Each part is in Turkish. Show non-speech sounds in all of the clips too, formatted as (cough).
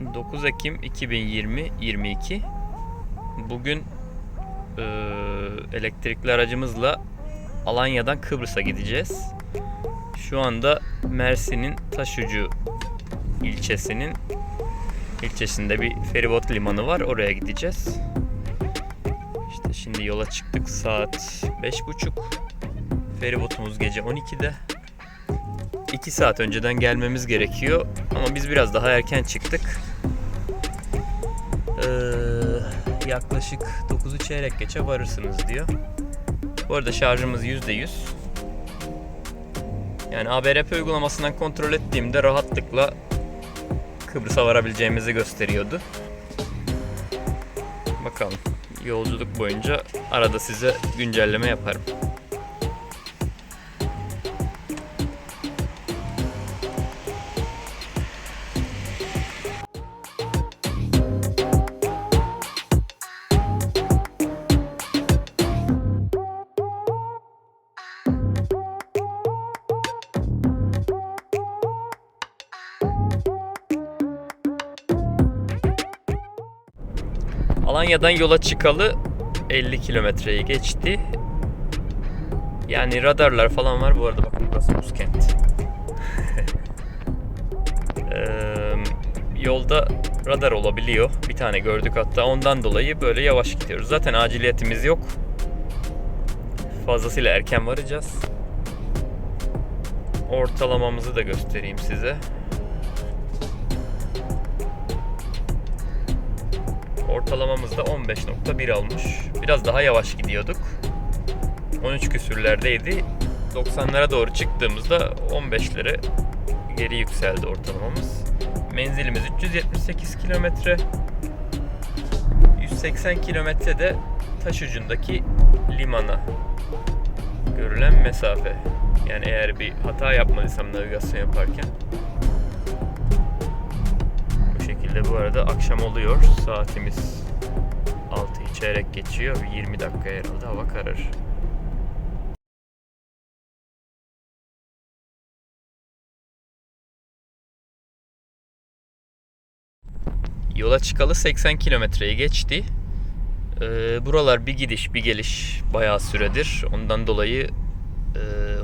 9 Ekim 2020-22 Bugün eee, elektrikli aracımızla Alanya'dan Kıbrıs'a gideceğiz. Şu anda Mersin'in Taşucu ilçesinin ilçesinde bir feribot limanı var. Oraya gideceğiz. İşte şimdi yola çıktık saat 5.30. Feribotumuz gece 12'de. 2 saat önceden gelmemiz gerekiyor ama biz biraz daha erken çıktık. Ee, yaklaşık 9'u çeyrek geçe varırsınız diyor. Bu arada şarjımız %100. Yani ABRP uygulamasından kontrol ettiğimde rahatlıkla Kıbrıs'a varabileceğimizi gösteriyordu. Bakalım yolculuk boyunca arada size güncelleme yaparım. Alanya'dan yola çıkalı 50 kilometreyi geçti. Yani radarlar falan var. Bu arada bakın burası Muskent. (laughs) Eee, yolda radar olabiliyor. Bir tane gördük hatta. Ondan dolayı böyle yavaş gidiyoruz. Zaten aciliyetimiz yok. Fazlasıyla erken varacağız. Ortalamamızı da göstereyim size. Ortalamamız da 15.1 olmuş. Biraz daha yavaş gidiyorduk. 13 küsürlerdeydi. 90'lara doğru çıktığımızda 15'lere geri yükseldi ortalamamız. Menzilimiz 378 kilometre. 180 kilometre de taş ucundaki limana görülen mesafe. Yani eğer bir hata yapmadıysam navigasyon yaparken şekilde bu arada akşam oluyor. Saatimiz 6'yı çeyrek geçiyor. Bir 20 dakika herhalde hava kararır. Yola çıkalı 80 kilometreyi geçti. Ee, buralar bir gidiş bir geliş bayağı süredir. Ondan dolayı e,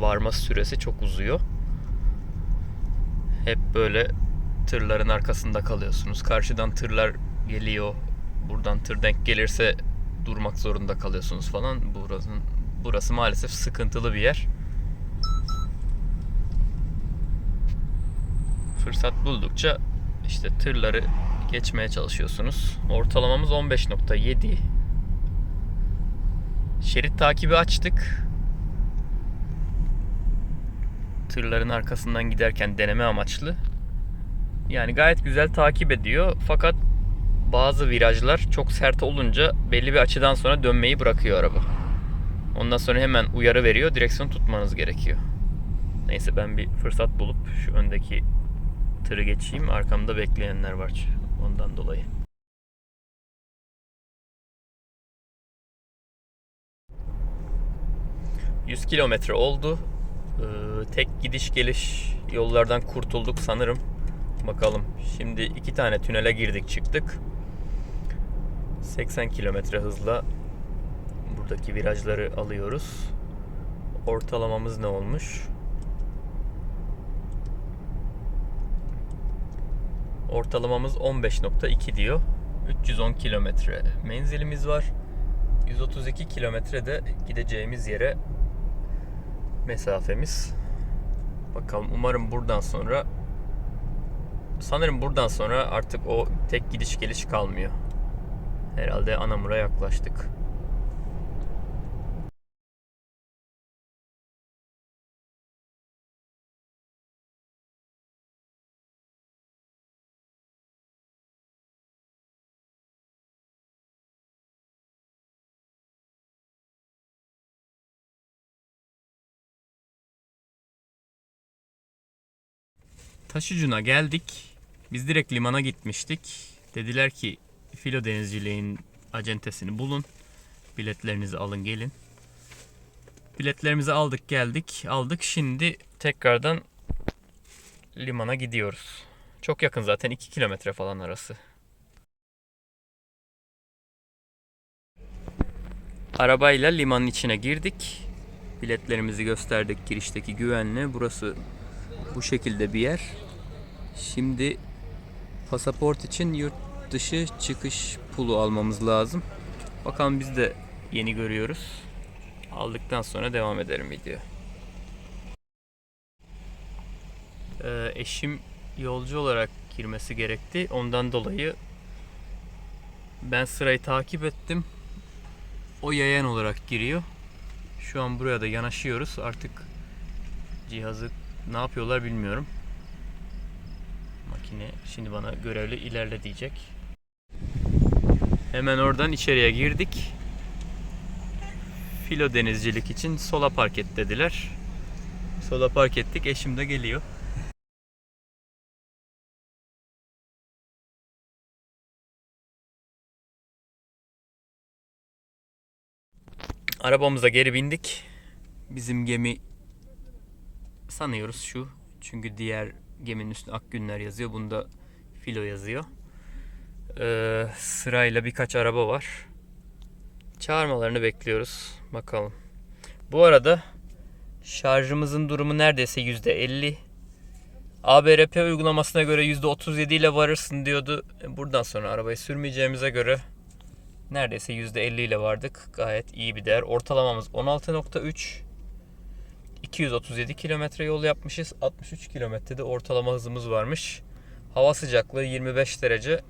varma süresi çok uzuyor. Hep böyle tırların arkasında kalıyorsunuz. Karşıdan tırlar geliyor. Buradan tır denk gelirse durmak zorunda kalıyorsunuz falan. Burası, burası maalesef sıkıntılı bir yer. Fırsat buldukça işte tırları geçmeye çalışıyorsunuz. Ortalamamız 15.7. Şerit takibi açtık. Tırların arkasından giderken deneme amaçlı. Yani gayet güzel takip ediyor. Fakat bazı virajlar çok sert olunca belli bir açıdan sonra dönmeyi bırakıyor araba. Ondan sonra hemen uyarı veriyor. Direksiyon tutmanız gerekiyor. Neyse ben bir fırsat bulup şu öndeki tırı geçeyim. Arkamda bekleyenler var ondan dolayı. ...100 kilometre oldu. Ee, tek gidiş geliş yollardan kurtulduk sanırım. Bakalım. Şimdi iki tane tünele girdik çıktık. 80 kilometre hızla buradaki virajları alıyoruz. Ortalamamız ne olmuş? Ortalamamız 15.2 diyor. 310 kilometre menzilimiz var. 132 kilometre de gideceğimiz yere mesafemiz. Bakalım umarım buradan sonra sanırım buradan sonra artık o tek gidiş geliş kalmıyor. Herhalde Anamur'a yaklaştık. Taşucuna geldik. Biz direkt limana gitmiştik. Dediler ki filo denizciliğin acentesini bulun. Biletlerinizi alın gelin. Biletlerimizi aldık geldik. Aldık şimdi tekrardan limana gidiyoruz. Çok yakın zaten 2 kilometre falan arası. Arabayla limanın içine girdik. Biletlerimizi gösterdik girişteki güvenli. Burası bu şekilde bir yer. Şimdi pasaport için yurt dışı çıkış pulu almamız lazım. Bakalım biz de yeni görüyoruz. Aldıktan sonra devam ederim video. Ee, eşim yolcu olarak girmesi gerekti. Ondan dolayı ben sırayı takip ettim. O yayan olarak giriyor. Şu an buraya da yanaşıyoruz. Artık cihazı ne yapıyorlar bilmiyorum. Makine şimdi bana görevli ilerle diyecek. Hemen oradan içeriye girdik. Filo denizcilik için sola park et dediler. Sola park ettik. Eşim de geliyor. Arabamıza geri bindik. Bizim gemi sanıyoruz şu. Çünkü diğer geminin üstünde Akgünler yazıyor. Bunda Filo yazıyor. Ee, sırayla birkaç araba var. Çağırmalarını bekliyoruz. Bakalım. Bu arada şarjımızın durumu neredeyse %50. ABRP uygulamasına göre %37 ile varırsın diyordu. E, Buradan sonra arabayı sürmeyeceğimize göre neredeyse %50 ile vardık. Gayet iyi bir değer. Ortalamamız 16.3. 237 kilometre yol yapmışız. 63 kilometrede ortalama hızımız varmış. Hava sıcaklığı 25 derece.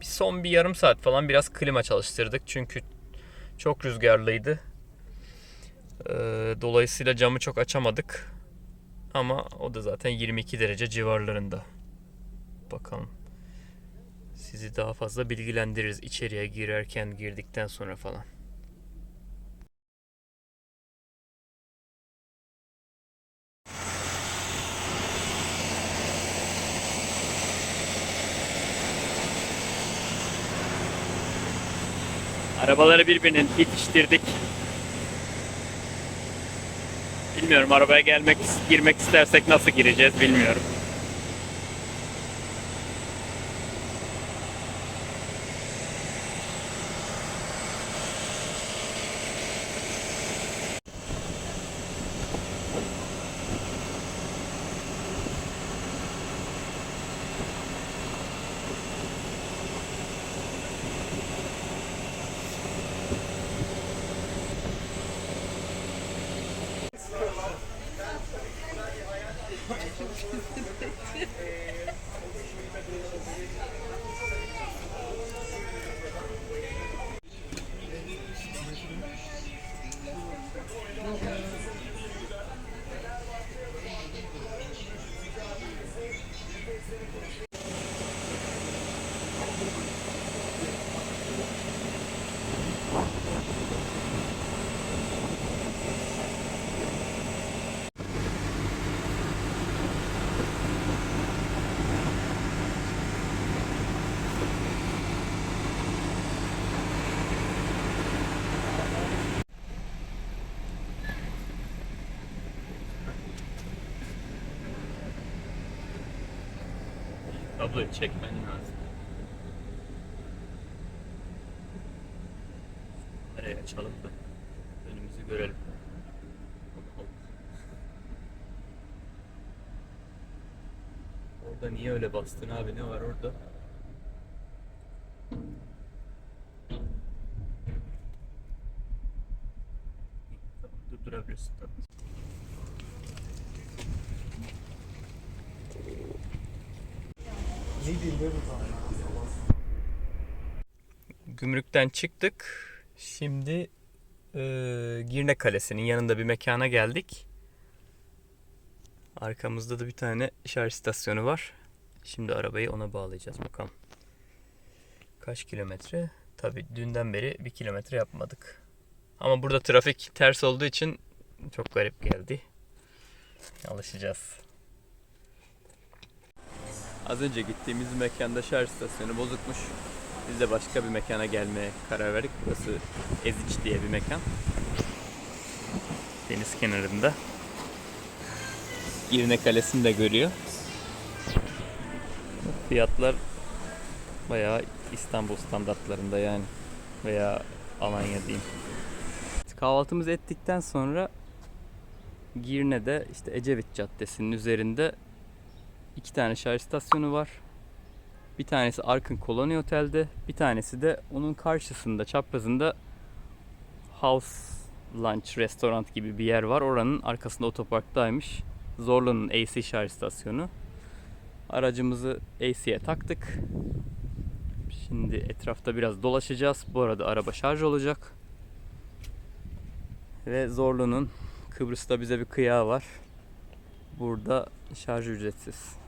Bir son bir yarım saat falan biraz klima çalıştırdık. Çünkü çok rüzgarlıydı. Ee, dolayısıyla camı çok açamadık. Ama o da zaten 22 derece civarlarında. Bakalım. Sizi daha fazla bilgilendiririz içeriye girerken girdikten sonra falan. Arabaları birbirinin bitiştirdik. Bilmiyorum arabaya gelmek girmek istersek nasıl gireceğiz bilmiyorum. Tabloyu çekmen lazım. Nereye açalım da önümüzü görelim. Orada niye öyle bastın abi ne var orada? Gümrükten çıktık. Şimdi e, Girne Kalesi'nin yanında bir mekana geldik. Arkamızda da bir tane şarj istasyonu var. Şimdi arabayı ona bağlayacağız bakalım. Kaç kilometre? Tabi dünden beri bir kilometre yapmadık. Ama burada trafik ters olduğu için çok garip geldi. Alışacağız. Az önce gittiğimiz mekanda şarj istasyonu bozukmuş. Biz de başka bir mekana gelmeye karar verdik. Burası Eziç diye bir mekan. Deniz kenarında. Girne Kalesi'ni de görüyor. Fiyatlar bayağı İstanbul standartlarında yani veya Alanya diyeyim. Kahvaltımızı ettikten sonra Girne'de işte Ecevit Caddesi'nin üzerinde iki tane şarj istasyonu var. Bir tanesi Arkın Koloni Otel'de, bir tanesi de onun karşısında, çaprazında House Lunch Restaurant gibi bir yer var. Oranın arkasında otoparktaymış. Zorlu'nun AC şarj istasyonu. Aracımızı AC'ye taktık. Şimdi etrafta biraz dolaşacağız. Bu arada araba şarj olacak. Ve Zorlu'nun Kıbrıs'ta bize bir kıyağı var. Burada şarj ücretsiz.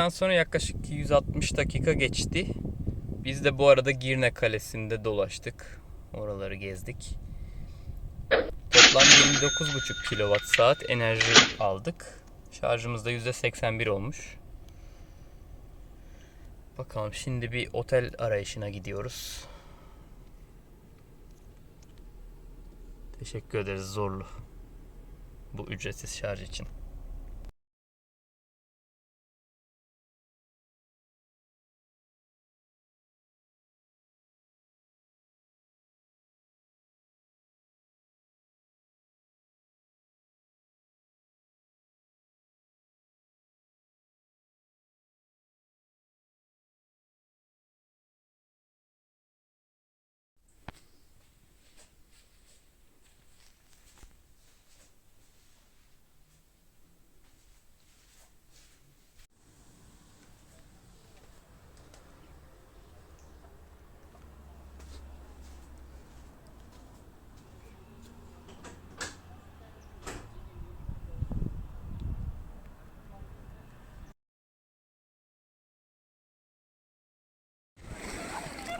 Taktıktan sonra yaklaşık 160 dakika geçti. Biz de bu arada Girne Kalesi'nde dolaştık. Oraları gezdik. Toplam 29,5 kilowatt saat enerji aldık. Şarjımız da %81 olmuş. Bakalım şimdi bir otel arayışına gidiyoruz. Teşekkür ederiz Zorlu. Bu ücretsiz şarj için.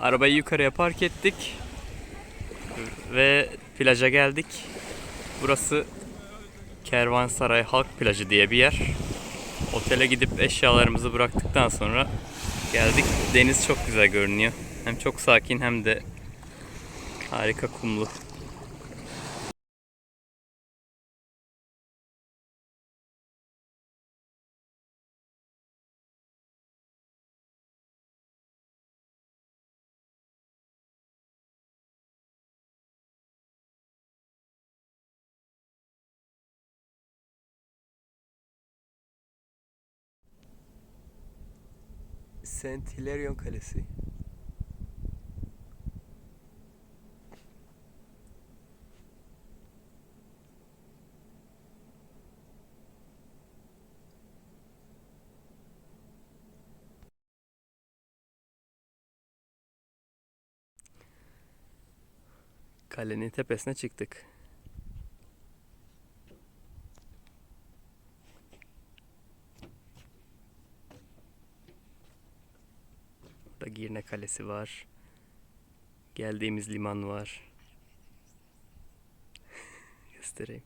Arabayı yukarıya park ettik ve plaja geldik. Burası Kervansaray Halk Plajı diye bir yer. Otele gidip eşyalarımızı bıraktıktan sonra geldik. Deniz çok güzel görünüyor. Hem çok sakin hem de harika kumlu. Saint Hilarion Kalesi. Kalenin tepesine çıktık. Girne Kalesi var. Geldiğimiz liman var. (laughs) Göstereyim.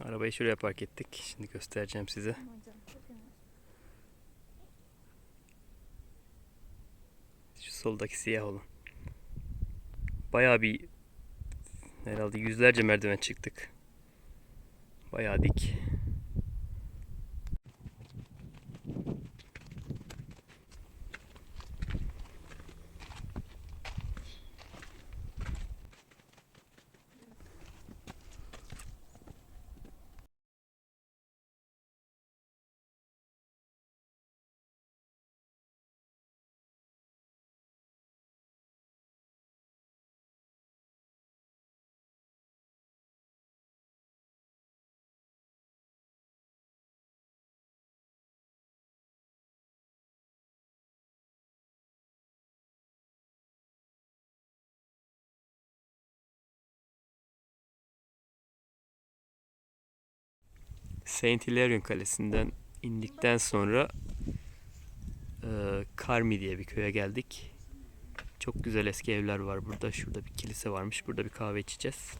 Arabayı şuraya park ettik. Şimdi göstereceğim size. Soldaki siyah olan. Bayağı bir herhalde yüzlerce merdiven çıktık. Bayağı dik. Saint Hilarion Kalesi'nden indikten sonra e, diye bir köye geldik. Çok güzel eski evler var burada. Şurada bir kilise varmış. Burada bir kahve içeceğiz.